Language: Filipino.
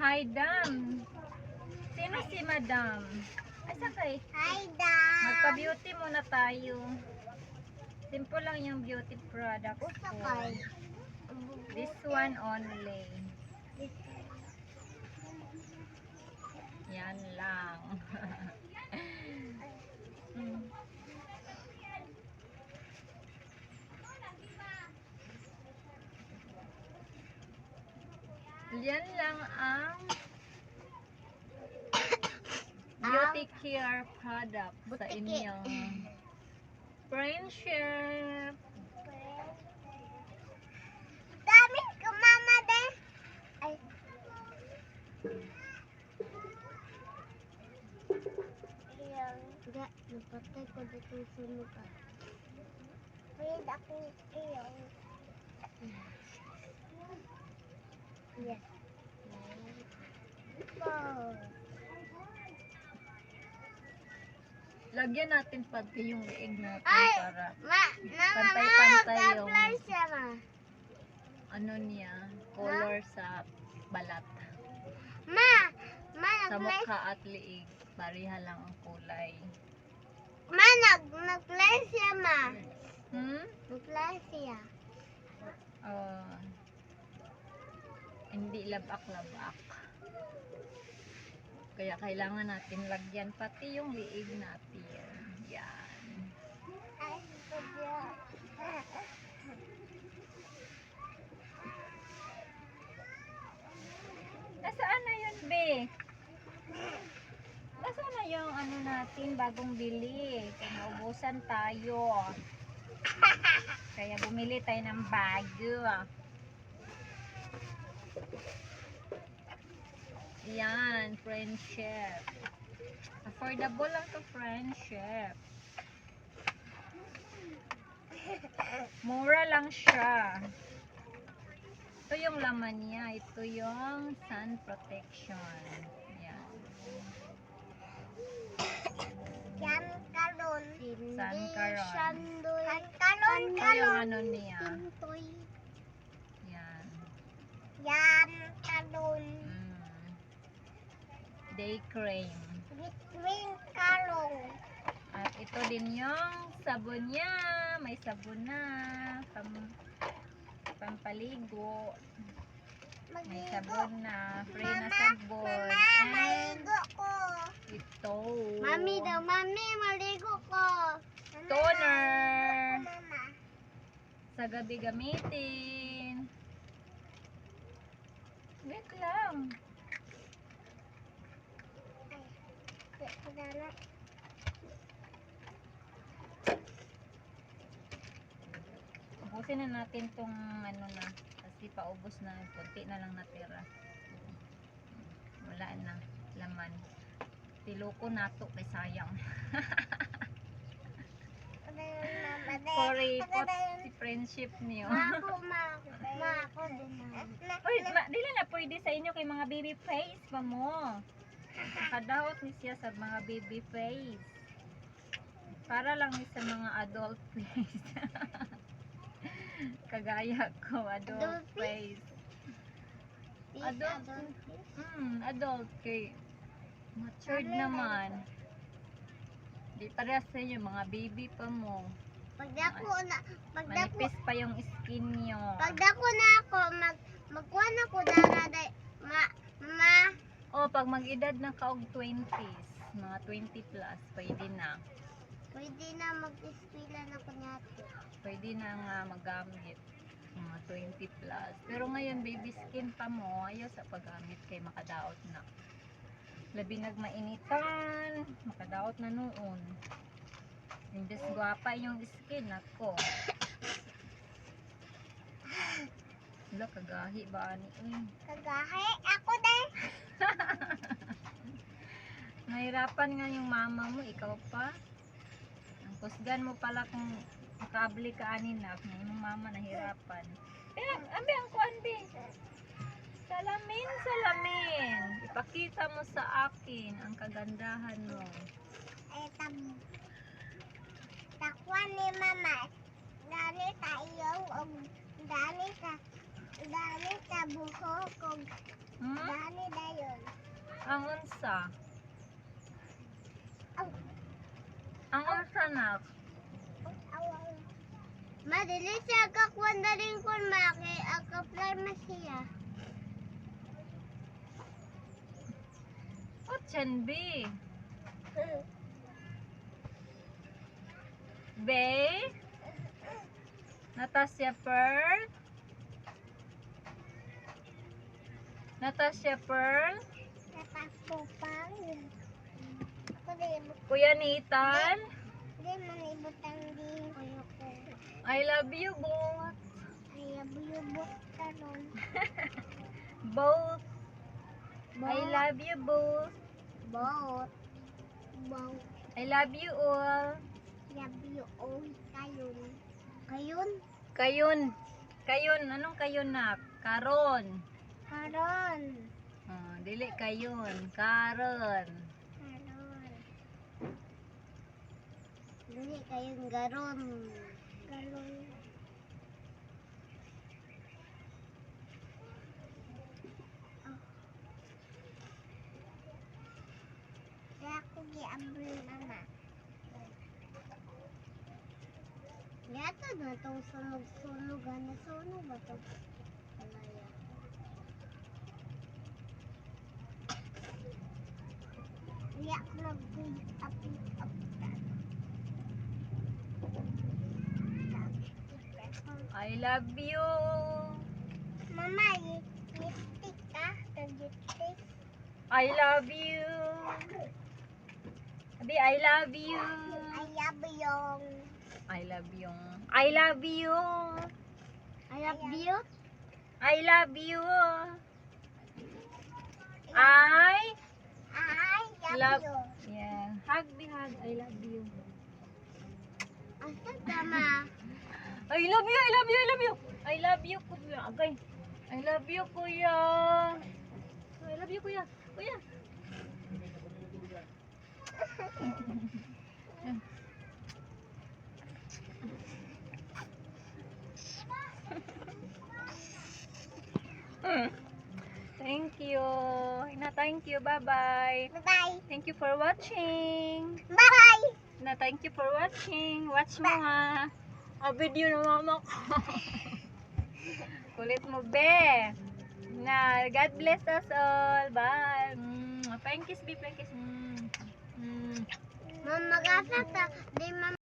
Hi, Dam. Sino si Madam? Asa kay? Hi, Dam. Magpa-beauty muna tayo. Simple lang yung beauty ko. ko. This one only. Yan lang. Hmm. Yan lang ang beauty care product sa inyong friendship. Dami ko, mama, de. Ay. Ga, napatay ko dito sa mukha. Wait, ako iyon. Yes. Lagyan natin pati yung leeg natin Ay! para Ma, Pantay-pantay yung- ma. ano niya, color sa balat. Ma, ma, Sa mukha at leeg, pareha lang ang kulay. Ma, nag, nag-flash siya, ma. Hmm? Nag-flash siya. Oh. hindi labak-labak. Kaya kailangan natin lagyan pati yung liig natin. Yan. Nasaan na yun, be? Nasaan na yung ano natin, bagong bili? Kaya naubusan tayo. Kaya bumili tayo ng bago. Yan, friendship. Affordable lang to friendship. Mura lang siya. Ito yung laman niya. Ito yung sun protection. Yan. Yan kalon. San karon. San kalon, Ito yung ano niya. Yan. Yan kalon. Mm. Day cream. Between kalong. At ito din yung sabon niya. May sabon na. Pam, pampaligo. May sabon na. Free na sabon. Mama, maligo ko. ito. Mami daw, mami, maligo ko. Mama, Toner. Mama. Sa gabi gamitin. Wait lang. Na. Ubusin na natin tong ano na. Kasi paubos na. Kunti na lang natira. Wala na. Laman. Tiloko nato kay sayang. Sorry po si friendship niyo. Ma ako, ma. Ma ako din. Uy, ma, dili na pwede sa inyo kay mga baby face pa mo. Nakadaot ni siya sa mga baby face. Para lang ni sa mga adult face. Kagaya ko, adult Adult face. Adult. adult. Hmm, adult kay matured naman. Di parehas sa inyo, mga baby pa mo. Pag dako na, pag dako, Manipis pa yung skin nyo. pag dako na ako, mag, magkuha na ko dara day, ma, ma, O, pag mag-edad na ka og 20s, mga 20 plus, pwede na. pwede na mag-eskwela na niya. Pwede na nga magamit. Mga 20 plus. Pero ngayon, baby skin pa mo, ayaw sa paggamit kay makadaot na. Labi nagmainitan, makadaot na noon. Imbes gwapa yung skin ako. Wala, kagahi ba ani? Uy, Kagahe, ako din. Nahirapan nga yung mama mo, ikaw pa. Ang kusgan mo pala kung makabli ka anin na, yung mama nahirapan. Kaya, ambi ang kuan, be. Salamin, salamin. Ipakita mo sa akin ang kagandahan mo. Ay, tam, takwa ni mama. Dali tayo, dali sa Dami sa buhok ko. Hmm? Dami dayon. Ang unsa? Ang Ang unsa nak? Madali siya kakuan na rin kung maki. Akaplar na siya. Otsan B. Bay? Natasha Pearl? Natasha Pearl? Ako din. Kuya Nathan? Ibutang din ko ko. I love you both. Nun. Both. I love you both. Bot. Bot. I love you all. Love you all. Kayon. Kayon? Kayon. Kayon. Anong kayon na? Karon. Karon. Oh, dili kayon. Karon. Karon. Dili kayong garon. Garon. Oh. Kaya ako giabol mama. Yato na itong sunog-sunog. Ano sunog ba ito? Alaya. Kaya ako. I love you. Mama, lipstick ka? Lipstick? I love you. Abi, I love you. I love yung... I love you. I love you. I love you? I love you. I I love, love you. Yeah. Hug me, hug. I love you. Asa tama? I love you, I love you, I love you. I love you, kuya. Agay. I love you, kuya. I love you, kuya. Kuya. Thank you. Ina, thank you. Bye-bye. Bye-bye. Thank you for watching. Bye-bye. Na, thank you for watching. Watch mo ha. A video ng mama ko. Kulit mo, be. Na, God bless us all. Bye. Mm, Pankis, be, pankis. Mm. Mm. Mama, gasa ta. Di mama.